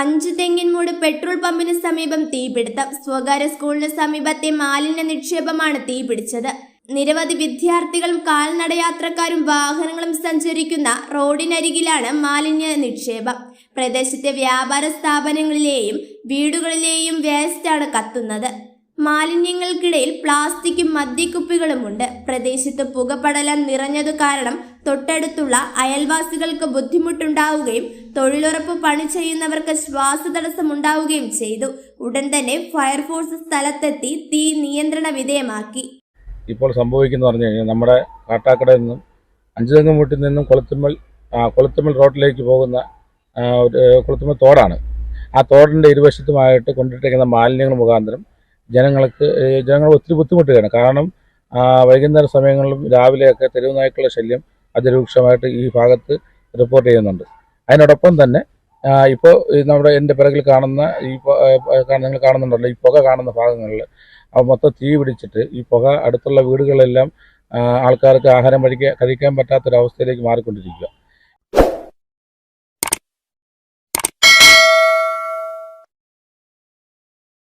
അഞ്ച് തെങ്ങിൻമൂട് പെട്രോൾ പമ്പിന് സമീപം തീപിടുത്തം. സ്വകാര്യ സ്കൂളിന് സമീപത്തെ മാലിന്യ നിക്ഷേപമാണ് തീപിടിച്ചത്. നിരവധി വിദ്യാർത്ഥികളും കാൽനടയാത്രക്കാരും വാഹനങ്ങളും സഞ്ചരിക്കുന്ന റോഡിനരികിലാണ് മാലിന്യ നിക്ഷേപം. പ്രദേശത്തെ വ്യാപാര സ്ഥാപനങ്ങളിലെയും വീടുകളിലെയും വേസ്റ്റാണ് കത്തുന്നത്. മാലിന്യങ്ങൾക്കിടയിൽ പ്ലാസ്റ്റിക്കും മദ്യക്കുപ്പികളുമുണ്ട്. പ്രദേശത്ത് പുകപടലം നിറഞ്ഞതു കാരണം തൊട്ടടുത്തുള്ള അയൽവാസികൾക്ക് ബുദ്ധിമുട്ടുണ്ടാവുകയും തൊഴിലുറപ്പ് പണി ചെയ്യുന്നവർക്ക് ശ്വാസ ഉണ്ടാവുകയും ചെയ്തു. ഉടൻ തന്നെ ഫയർഫോഴ്സ് സ്ഥലത്തെത്തി തീ നിയന്ത്രണ വിധേയമാക്കി. ഇപ്പോൾ സംഭവിക്കുന്ന പറഞ്ഞു കഴിഞ്ഞാൽ നമ്മുടെ കാട്ടാക്കടയിൽ നിന്നും അഞ്ചുതെങ്ങ് വീട്ടിൽ നിന്നും കൊളുത്തുമ്മൽ കൊളുത്തുമ്മൽ റോഡിലേക്ക് പോകുന്ന കൊളുത്തുമ്മൽ തോടാണ്. ആ തോടിന്റെ ഇരുവശത്തുമായിട്ട് കൊണ്ടിട്ടിരിക്കുന്ന മാലിന്യങ്ങൾ മുഖാന്തരം ജനങ്ങൾക്ക് ജനങ്ങൾ ഒത്തിരി ബുദ്ധിമുട്ടുകയാണ്. കാരണം വൈകുന്നേര സമയങ്ങളിലും രാവിലെയൊക്കെ തെരുവ് നായ്ക്കളുടെ ശല്യം അതിരൂക്ഷമായിട്ട് ഈ ഭാഗത്ത് റിപ്പോർട്ട് ചെയ്യുന്നുണ്ട്. അതിനോടൊപ്പം തന്നെ ഇപ്പോൾ നമ്മുടെ എന്റെ പിറകിൽ കാണുന്ന ഈ നിങ്ങൾ കാണുന്നുണ്ടല്ലോ ഈ പുക കാണുന്ന ഭാഗങ്ങളിൽ മൊത്തം തീ പിടിച്ചിട്ട് ഈ പുക അടുത്തുള്ള വീടുകളെല്ലാം ആൾക്കാർക്ക് ആഹാരം കഴിക്കാൻ കഴിക്കാൻ പറ്റാത്തൊരവസ്ഥയിലേക്ക് മാറിക്കൊണ്ടിരിക്കുക.